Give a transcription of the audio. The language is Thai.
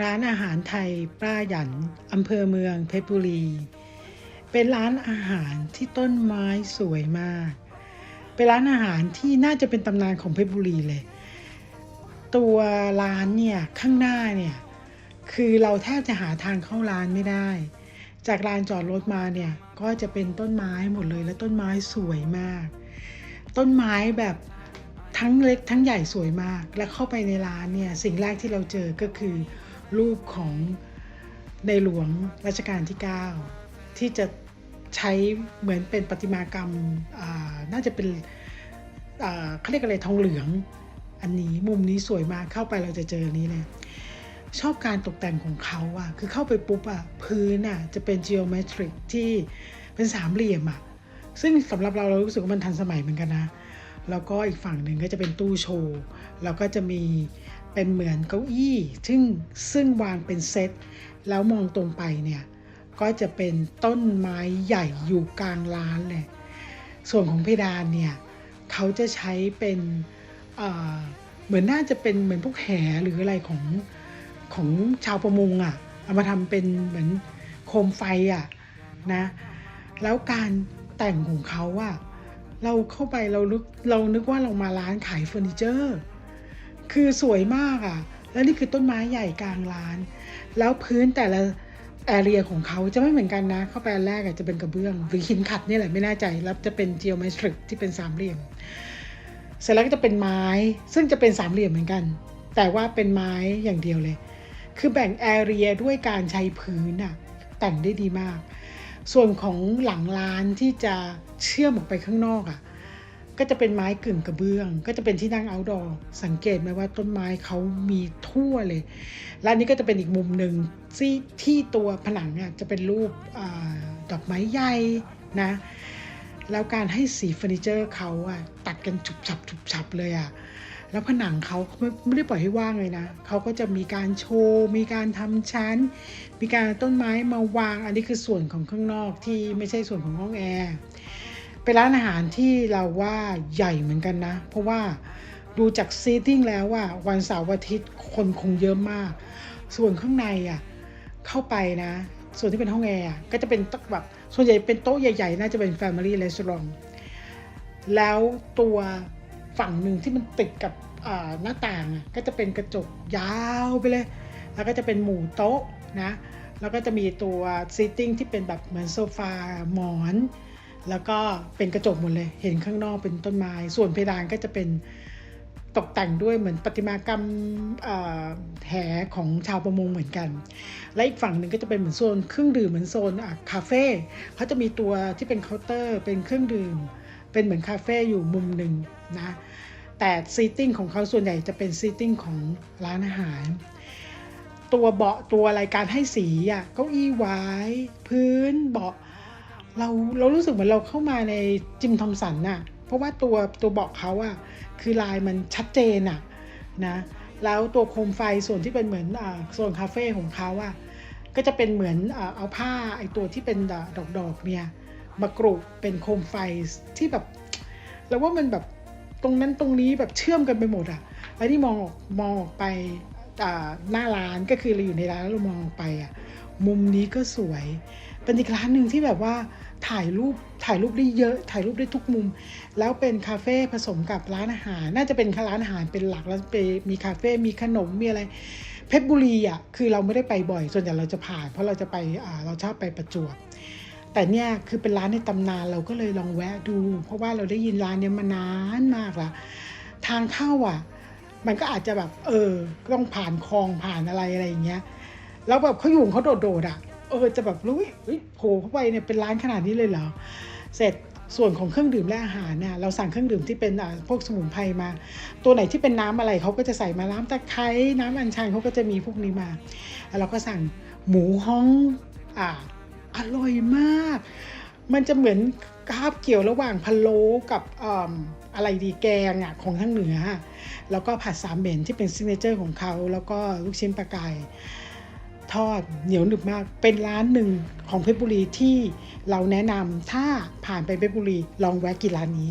ร้านอาหารไทยป้าหยันอำเภอเมืองเพชรบุรี เป็นร้านอาหารที่ต้นไม้สวยมาก เป็นร้านอาหารที่น่าจะเป็นตำนานของเพชรบุรีเลย ตัวร้านเนี่ยข้างหน้าเนี่ยคือเราแทบจะหาทางเข้าร้านไม่ได้ จากลานจอดรถมาเนี่ยก็จะเป็นต้นไม้หมดเลยและต้นไม้สวยมาก ต้นไม้แบบทั้งเล็กทั้งใหญ่สวยมาก แล้วเข้าไปในร้านเนี่ยสิ่งแรกที่เราเจอก็คือ รูปของในหลวงรัชกาลที่ 9 ที่จะใช้เหมือนเป็นประติมากรรมน่าจะเป็นเขาเรียกอะไรทองเหลือง อันนี้มุมนี้สวยมากเข้าไปเราจะเจอนนี้เลยชอบการตกแต่งของเขาอะคือเข้าไปปุ๊บอะพื้นอะจะเป็น geometric ที่เป็นสามเหลี่ยมอะซึ่งสำหรับเราเรารู้สึกว่ามันทันสมัยเหมือนกันนะ แล้วก็อีกฝั่งหนึ่งก็จะเป็นตู้โชว์ แล้วก็จะมีเป็นเหมือนเก้าอี้ ซึ่งซึ่งวางเป็นเซต แล้วมองตรงไปเนี่ย ก็จะเป็นต้นไม้ใหญ่อยู่กลางร้านเลย ส่วนของเพดานเนี่ย เขาจะใช้เป็นเเหมือนน่าจะเป็นเหมือนพวกแหหรืออะไรของของชาวประมงอะ่ะ เอามาทำเป็นเหมือนโคมไฟอะ่ะนะ แล้วการแต่งของเขาอะ่ะ เราเข้าไปเรานึกเรานึกว่าเรามาร้านขายเฟอร์นิเจอร์ คือสวยมากอะ่ะ แล้วนี่คือต้นไม้ใหญ่กลางร้าน แล้วพื้นแต่ละแอเรียของเขาจะไม่เหมือนกันนะ เข้าไปอันแรกอะจะเป็นกระเบื้องหรือหินขัดนี่แหละไม่แน่ใจ แล้วจะเป็น geometric ที่เป็นสามเหลี่ยม เสร็จแล้วก็จะเป็นไม้ ซึ่งจะเป็นสามเหลี่ยมเหมือนกัน แต่ว่าเป็นไม้อย่างเดียวเลย คือแบ่งแอเรียด้วยการใช้พื้นอะแต่งได้ดีมาก ส่วนของหลังร้านที่จะเชื่อมออกไปข้างนอกอะก็จะเป็นไม้กึ่งกระเบื้อง ก็จะเป็นที่นั่ง outdoor สังเกตไหมว่าต้นไม้เขามีทั่วเลย และนนี้ก็จะเป็นอีกมุมหนึ่งที่ที่ตัวผนังอะจะเป็นรูปอดอกไม้ใหญ่นะ แล้วการให้สีเฟอร์นิเจอร์เขาอะตัดกันฉุบฉับฉุบฉับเลยอะ แล้วผนังเขาไม่ไม่ได้ปล่อยให้ว่างเลยนะเขาก็จะมีการโชว์ มีการทำชั้น มีการต้นไม้มาวาง อันนี้คือส่วนของข้างนอกที่ไม่ใช่ส่วนของห้องแอร์เป็นร้านอาหารที่เราว่าใหญ่เหมือนกันนะ เพราะว่าดูจากซีติ้งแล้วว่าวันเสาร์อาทิตย์คนคงเยอะมาก ส่วนข้างในอะเข้าไปนะ ส่วนที่เป็นห้องแอร์ก็จะเป็นต๊ะแบบส่วนใหญ่เป็นโต๊ะใหญ่ๆ น่าจะเป็น Family Restaurant แล้วตัว ฝั่งหนึ่งที่มันติดกับหน้าต่างก็จะเป็นกระจกยาวไปเลย แล้วก็จะเป็นหมู่โต๊ะนะแล้วก็จะมีตัวซีติ้งที่เป็นแบบเหมือนโซฟาหมอน แล้วก็เป็นกระจกหมดเลย เห็นข้างนอกเป็นต้นไม้ ส่วนเพดานก็จะเป็นตกแต่งด้วยเหมือนประติมากรรมเอ่อแหของชาวประมงเหมือนกัน และอีกฝั่งหนึ่งก็จะเป็นเหมือนโซนเครื่องดื่มเหมือนโซนคาเฟ่เขาจะมีตัวที่เป็นเคาน์เตอร์เป็นเครื่องดื่ม เป็นเหมือนคาเฟ่อยู่มุมหนึ่งนะแต่ซีติ้งของเขาส่วนใหญ่จะเป็นซีติ้งของร้านอาหาร ตัวเบาะตัวอะไรการให้สีอะเก้าอี้ไว้ พื้นเบาะเราเรารู้สึกเหมือนเราเข้ามาในจิมทอมสันน่ะเพราะว่าตัวตัวเบาะเขาอะคือลายมันชัดเจนอะนะแล้วตัวโคมไฟส่วนที่เป็นเหมือนอ่าโซนคาเฟ่ของเขาอะก็จะเป็นเหมือนอาเอาผ้าไอตัวที่เป็นดอกดอกเนี่ย มากรุเป็นโคมไฟที่แบบเราว่ามันแบบตรงนั้นตรงนี้แบบเชื่อมกันไปหมดอะแล้วที่มองออกมองออกไปหน้าร้านก็คือเราอยู่ในร้านแล้วเรามองออกไปอะมุมนี้ก็สวย เป็นอีกร้านหนึ่งที่แบบว่าถ่ายรูปถ่ายรูปได้เยอะ ถ่ายรูปได้ทุกมุม แล้วเป็นคาเฟ่ผสมกับร้านอาหาร น่าจะเป็นร้านอาหารเป็นหลักแล้วไปมีคาเฟ่มีขนมมีอะไรเพชรบุรีอะคือเราไม่ได้ไปบ่อย ส่วนใหญ่เราจะผ่าน เพราะเราจะไปเราชอบไปประจวบ แต่เนี่ยคือเป็นร้านในตำนานเราก็เลยลองแวะดู เพราะว่าเราได้ยินร้านเนี้ยมานานมากละทางเข้าอะ มันก็อาจจะแบบ เออต้องผ่านคลองผ่านอะไรอะไรอย่างเงี้ยแล้วแบบเขาอยู่งเขาโดดๆอะเออจะแบบรู้ยเฮ้ยโผล่เข้าไปเนี่ยเป็นร้านขนาดนี้เลยเหรอเสร็จส่วนของเครื่องดื่มและอาหารเนี่ยเราสั่งเครื่องดื่มที่เป็นอ่าพวกสมุนไพรมา ตัวไหนที่เป็นน้ำอะไรเขาก็จะใส่มาน้ำตะไคร้น้ำอัญชันเขาก็จะมีพวกนี้มา แล้วเราก็สั่งหมูฮ้องอ่า อร่อยมาก มันจะเหมือนคาบเกี่ยวระหว่างพะโล้กับออะไรดีแกงอะของทางเหนือ แล้วก็ผัดสามเหม็นที่เป็นซิกเนเจอร์ของเขาแล้วก็ลูกชิ้นปลากายทอดเหนียวหนึบมาก เป็นร้านหนึ่งของเพชรบุรีที่เราแนะนำถ้าผ่านไปเพชรบุรีลองแวะกินร้านนี้